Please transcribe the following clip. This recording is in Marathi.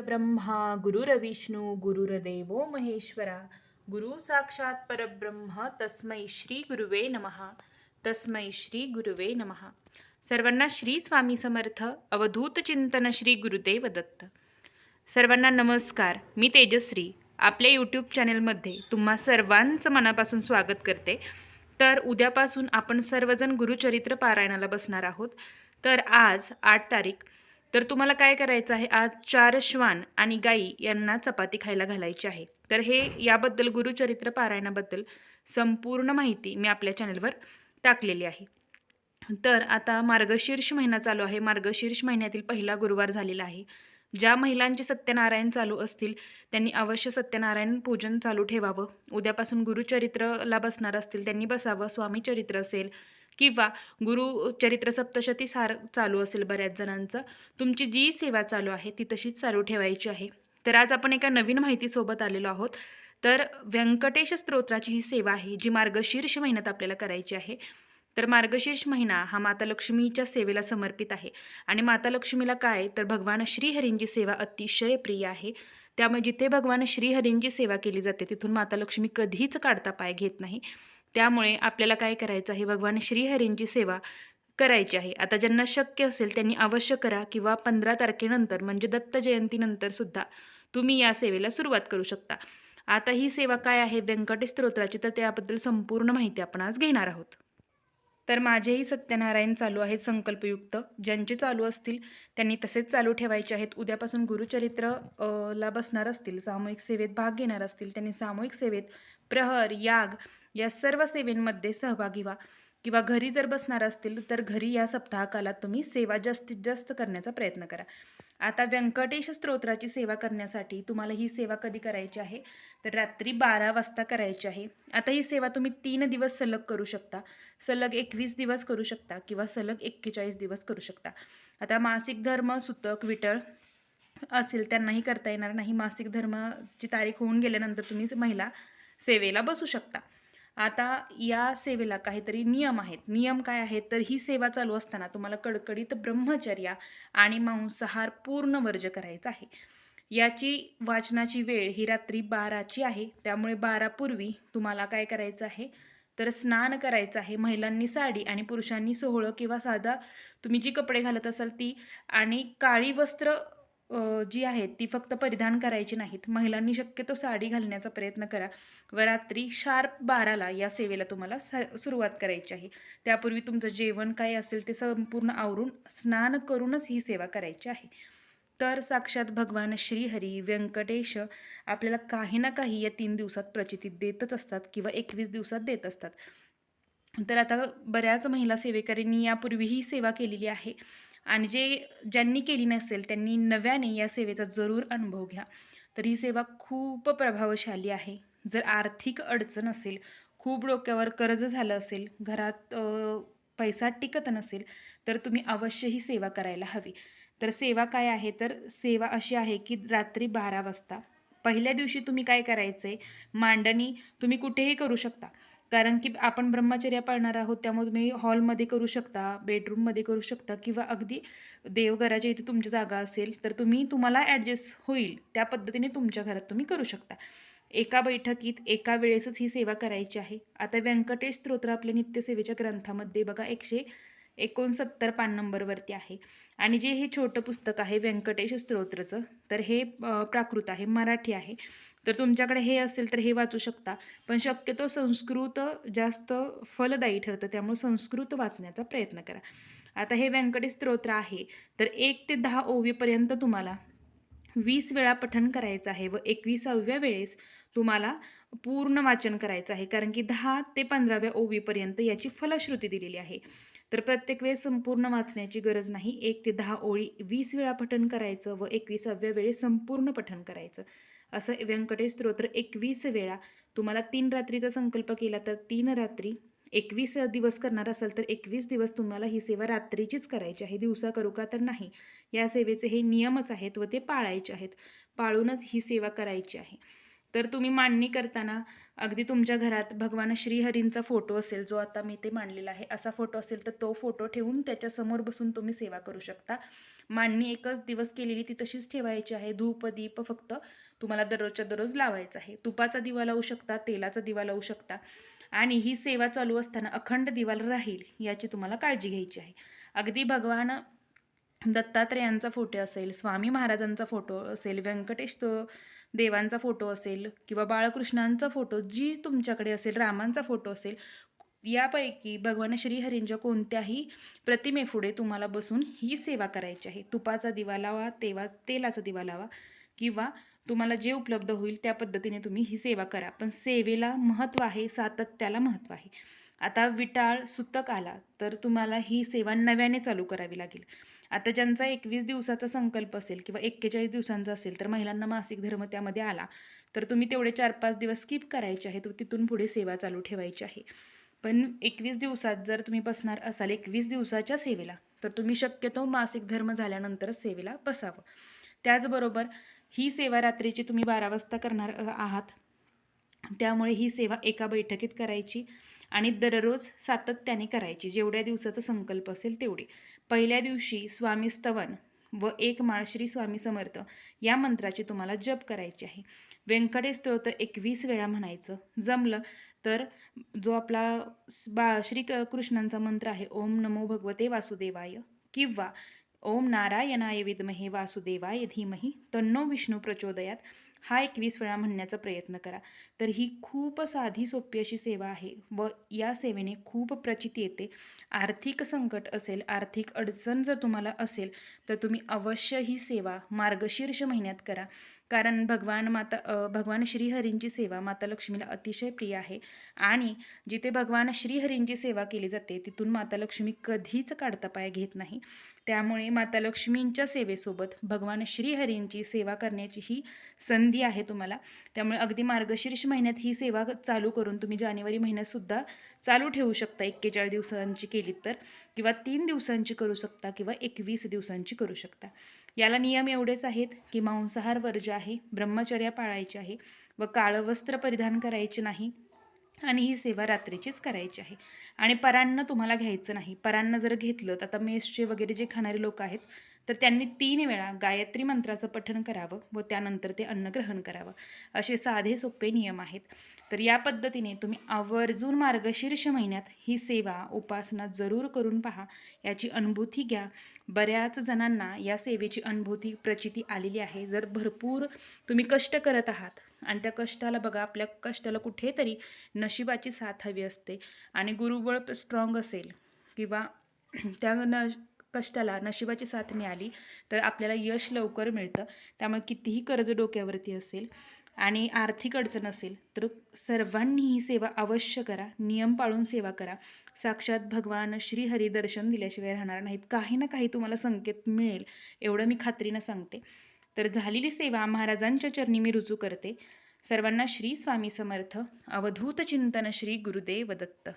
ब्रह्मा गुरुरविष्णू गुरुरदेवो महेश्वरा। गुरु साक्षात परब्रह्म तस्मै श्री गुरुवे नमः। तस्मै श्री गुरुवे नमः। सर्वांना श्री स्वामी समर्थ अवधूत चिंतन श्री गुरुदेव दत्त। सर्वांना नमस्कार मी तेजश्री आपल्या यूट्यूब चॅनलमध्ये तुम्हा सर्वांचं मनापासून स्वागत करते. तर उद्यापासून आपण सर्वजण गुरुचरित्र पारायणाला बसणार आहोत. तर आज आठ तारीख तर तुम्हाला काय करायचं आहे? आज चार श्वान आणि गाई यांना चपाती खायला घालायची आहे. तर हे याबद्दल गुरुचरित्र पारायणाबद्दल संपूर्ण माहिती मी आपल्या चॅनलवर टाकलेली आहे. तर आता मार्गशीर्ष महिना चालू आहे. मार्गशीर्ष महिन्यातील पहिला गुरुवार झालेला आहे. ज्या महिलांचे सत्यनारायण चालू असतील त्यांनी अवश्य सत्यनारायण पूजन चालू ठेवावं. उद्यापासून गुरुचरित्रला बसणार असतील त्यांनी बसावं. स्वामी चरित्र असेल किंवा गुरुचरित्र सप्तशती सार चालू असेल बऱ्याच जणांचं तुमची जी सेवा चालू आहे ती तशीच चालू ठेवायची आहे. तर आज आपण एका नवीन माहितीसोबत आलेलो आहोत. तर व्यंकटेश स्तोत्राची ही सेवा आहे जी मार्गशीर्ष महिन्यात आपल्याला करायची आहे. तर मार्गशीर्ष महिना हा माता लक्ष्मीच्या सेवेला समर्पित आहे. आणि माता लक्ष्मीला काय? तर भगवान श्रीहरींची सेवा अतिशय प्रिय आहे. त्यामुळे जिथे भगवान श्रीहरींची सेवा केली जाते तिथून माता लक्ष्मी कधीच काढता पाय घेत नाही. त्यामुळे आपल्याला काय करायचं आहे? भगवान श्रीहरींची सेवा करायची आहे. आता ज्यांना शक्य असेल त्यांनी अवश्य करा किंवा पंधरा तारखेनंतर म्हणजे दत्त जयंतीनंतर सुद्धा तुम्ही या सेवेला सुरुवात करू शकता. आता ही सेवा काय आहे? व्यंकटेश स्तोत्राची तर त्याबद्दल संपूर्ण माहिती आपण आज घेणार आहोत. तर माझेही सत्यनारायण चालू आहेत संकल्पयुक्त. ज्यांचे चालू असतील त्यांनी तसेच चालू ठेवायचे आहेत. उद्यापासून गुरुचरित्र ला बसणार असतील सामूहिक सेवेत भाग घेणार असतील त्यांनी सामूहिक सेवेत प्रहर याग या सर्व सेवेंमध्ये सहभागी व्हा. किंवा घरी जर बसणार असतील तर घरी या सप्ताहकालात तुम्ही सेवा जास्तीत जास्त करण्याचा प्रयत्न करा. आता व्यंकटेश स्तोत्राची सेवा करण्यासाठी तुम्हाला ही सेवा कधी करायची आहे? तर रात्री बारा वाजता करायची आहे. आता ही सेवा तुम्ही तीन दिवस सलग करू शकता. सलग एकवीस दिवस करू शकता किंवा सलग एक्केचाळीस दिवस करू शकता. आता मासिक धर्म सुतक विटळ असेल त्यांनाही करता येणार नाही. मासिक धर्माची तारीख होऊन गेल्यानंतर तुम्ही महिला सेवेला बसू शकता. आता या सेवेला काहीतरी नियम आहेत. नियम काय आहेत? तर ही सेवा चालू असताना तुम्हाला कडकडीत ब्रह्मचर्या आणि मांसाहार पूर्ण वर्ज करायचा आहे. याची वाचनाची वेळ ही रात्री बाराची आहे. त्यामुळे बारापूर्वी तुम्हाला काय करायचं आहे? तर स्नान करायचं आहे. महिलांनी साडी आणि पुरुषांनी सोहळं किंवा साधा तुम्ही जी कपडे घालत असाल ती आणि काळी वस्त्र जी आहेत ती फक्त परिधान करायची नाहीत. महिलांनी शक्यतो साडी घालण्याचा प्रयत्न करा. व रात्री शार्प बाराला या सेवेला तुम्हाला स सुरुवात करायची आहे. त्यापूर्वी तुमचं जेवण काय असेल ते संपूर्ण आवरून स्नान करूनच ही सेवा करायची आहे. तर साक्षात भगवान श्रीहरी व्यंकटेश आपल्याला काही ना काही या तीन दिवसात प्रचिती देतच असतात किंवा एकवीस दिवसात देत असतात. तर आता बऱ्याच महिला सेवेकरींनी यापूर्वी ही सेवा केलेली आहे. आणि जे ज्यांनी केली नसेल त्यांनी नव्याने या सेवेचा जरूर अनुभव घ्या. तर ही सेवा खूप प्रभावशाली आहे. जर आर्थिक अडचण असेल खूप डोक्यावर कर्ज झालं असेल घरात पैसा टिकत नसेल तर तुम्ही अवश्य ही सेवा करायला हवी. तर सेवा काय आहे? तर सेवा अशी आहे की रात्री बारा वाजता. पहिल्या दिवशी तुम्ही काय करायचं आहे मांडणी तुम्ही कुठेही करू शकता. कारण की आपण ब्रह्मचर्या पाळणार आहोत त्यामुळे तुम्ही हॉलमध्ये करू शकता बेडरूममध्ये करू शकता किंवा अगदी देवघराच्या इथे तुमची जागा असेल तर तुम्ही तुम्हाला ॲडजस्ट होईल त्या पद्धतीने तुमच्या घरात तुम्ही करू शकता. एका बैठकीत एका वेळेसच ही सेवा करायची आहे. आता व्यंकटेश स्तोत्र आपल्या नित्यसेवेच्या ग्रंथामध्ये बघा एकशे एकोणसत्तर पान नंबरवरती आहे. आणि जे हे छोटं पुस्तक आहे व्यंकटेश स्तोत्रचं तर हे प्राकृत आहे मराठी आहे. तर तुमच्याकडे हे असेल तर हे वाचू शकता. पण शक्यतो संस्कृत जास्त फलदायी ठरतं त्यामुळे संस्कृत वाचण्याचा प्रयत्न करा. आता हे व्यंकटेश स्तोत्र आहे तर एक ते दहा ओवीपर्यंत तुम्हाला वीस वेळा पठण करायचं आहे व एकविसाव्या वेळेस तुम्हाला पूर्ण वाचन करायचं आहे. कारण की दहा ते पंधराव्या ओवीपर्यंत याची फलश्रुती दिलेली आहे. तर प्रत्येक वेळेस संपूर्ण वाचण्याची गरज नाही. एक ते दहा ओळी वीस वेळा पठण करायचं व एकविसाव्या वेळेस संपूर्ण पठण करायचं. असं व्यंकटेश स्तोत्र एकवीस वेळा. तुम्हाला तीन रात्रीचा संकल्प केला तर तीन रात्री एकवीस दिवस करणार असाल तर एकवीस दिवस तुम्हाला ही सेवा रात्रीचीच करायची आहे. दिवसा करू का तर नाही. या सेवेचे हे नियमच आहेत व ते पाळायचे आहेत. पाळूनच ही सेवा करायची आहे. तर तुम्ही मांडणी करताना अगदी तुमच्या घरात भगवान श्रीहरींचा फोटो असेल जो आता मी ते मांडलेला आहे असा फोटो असेल तर तो फोटो ठेवून त्याच्यासमोर बसून तुम्ही सेवा करू शकता. मांडणी एकच दिवस केलेली ती तशीच ठेवायची आहे. धूप दीप फक्त तुम्हाला दररोजच्या दररोज लावायचा आहे. तुपाचा दिवा लावू शकता तेलाचा दिवा लावू शकता. आणि ही सेवा चालू असताना अखंड दिवाला राहील याची तुम्हाला काळजी घ्यायची आहे. अगदी भगवान दत्तात्रेयांचा फोटो असेल स्वामी महाराजांचा फोटो असेल व्यंकटेश देवांचा फोटो असेल किंवा बाळकृष्णांचा फोटो जी तुमच्याकडे असेल रामांचा फोटो असेल यापैकी भगवान श्रीहरींच्या कोणत्याही प्रतिमेपुढे तुम्हाला बसून ही सेवा करायची आहे. तुपाचा दिवा लावा तेवा तेलाचा दिवा लावा किंवा तुम्हाला जे उपलब्ध होईल त्या पद्धतीने तुम्ही ही सेवा करा. पण सेवेला महत्त्व आहे सातत्याला महत्त्व आहे. आता विटाळ सुतक आला तर तुम्हाला ही सेवा नव्याने चालू करावी लागेल. आता ज्यांचा एकवीस दिवसाचा संकल्प असेल किंवा एक्केचाळीस दिवसांचा असेल तर महिलांना मासिक धर्म त्यामध्ये आला. तर तुम्ही तेवढे चार पाच दिवस स्किप करायचे आहे तर तिथून पुढे सेवा चालू ठेवायची आहे. पण एकवीस दिवसात जर तुम्ही बसणार असाल एकवीस दिवसाच्या सेवेला तर तुम्ही शक्यतो मासिक धर्म झाल्यानंतरच सेवेला बसावं. त्याचबरोबर ही सेवा रात्रीची तुम्ही बारा वाजता करणार आहात. त्यामुळे ही सेवा एका बैठकीत करायची आणि दररोज सातत्याने करायची जेवढ्या दिवसाचा संकल्प असेल तेवढे. पहिल्या दिवशी स्वामी स्तवन व एक माळ श्री स्वामी समर्थ या मंत्राची तुम्हाला जप करायची आहे. व्यंकटेश स्तोत्र एकवीस वेळा म्हणायचं. जमलं तर जो आपला बा श्री कृष्णांचा मंत्र आहे ओम नमो भगवते वासुदेवाय किंवा ओम नारायणाय विद्महे वासुदेवाय धीमही तन्नो विष्णू प्रचोदयात. हा एकवीस वेळा म्हणण्याचा प्रयत्न करा. तर ही खूप साधी सोपी अशी सेवा आहे व या सेवेने खूप प्रचिती येते. आर्थिक संकट असेल आर्थिक अडचण जर तुम्हाला असेल तर तुम्ही अवश्य ही सेवा मार्गशीर्ष महिन्यात करा. कारण भगवान माता भगवान श्रीहरींची सेवा माता लक्ष्मीला अतिशय प्रिय आहे. आणि जिथे भगवान श्रीहरींची सेवा केली जाते तिथून माता लक्ष्मी कधीच काढता पाय घेत नाही. त्यामुळे माता लक्ष्मींच्या सेवेसोबत भगवान श्रीहरींची सेवा करण्याची ही संधी आहे तुम्हाला. त्यामुळे अगदी मार्गशीर्ष महिन्यात ही सेवा चालू करून तुम्ही जानेवारी महिन्यातसुद्धा चालू ठेवू शकता. एक्केचाळीस दिवसांची केली तर किंवा तीन दिवसांची करू शकता किंवा एकवीस दिवसांची करू शकता. याला नियम एवढेच आहेत की मांसाहार वर्ज आहे ब्रह्मचर्या पाळायचे आहे व काळं वस्त्र परिधान करायचे नाही आणि ही सेवा रात्रीचीच करायची आहे. आणि परान्न तुम्हाला घ्यायचं नाही. परान्न जर घेतलं तर आता मेसचे वगैरे जे खाणारे लोक आहेत तर त्यांनी तीन वेळा गायत्री मंत्राचं पठण करावं व त्यानंतर ते अन्न ग्रहण करावं. असे साधे सोपे नियम आहेत. तर या पद्धतीने तुम्ही आवर्जून मार्गशीर्ष महिन्यात ही सेवा उपासना जरूर करून पहा. याची अनुभूती घ्या. बऱ्याच जणांना या सेवेची अनुभूती प्रचिती आलेली आहे. जर भरपूर तुम्ही कष्ट करत आहात आणि त्या कष्टाला बघा आपल्या कष्टाला कुठेतरी नशिबाची साथ हवी असते आणि गुरुबळ स्ट्रॉंग असेल किंवा त्या न कष्टाला नशिबाची साथ मिळाली तर आपल्याला यश लवकर मिळतं. त्यामुळे कितीही कर्ज डोक्यावरती असेल आणि आर्थिक अडचण असेल तर सर्वांनी ही सेवा अवश्य करा. नियम पाळून सेवा करा. साक्षात भगवान श्रीहरी दर्शन दिल्याशिवाय राहणार नाहीत. काही ना काही तुम्हाला संकेत मिळेल एवढं मी खात्रीनं सांगते. तर झालेली सेवा महाराजांच्या चरणी मी रुजू करते. सर्वांना श्री स्वामी समर्थ. अवधूत चिंतन श्री गुरुदेव दत्त.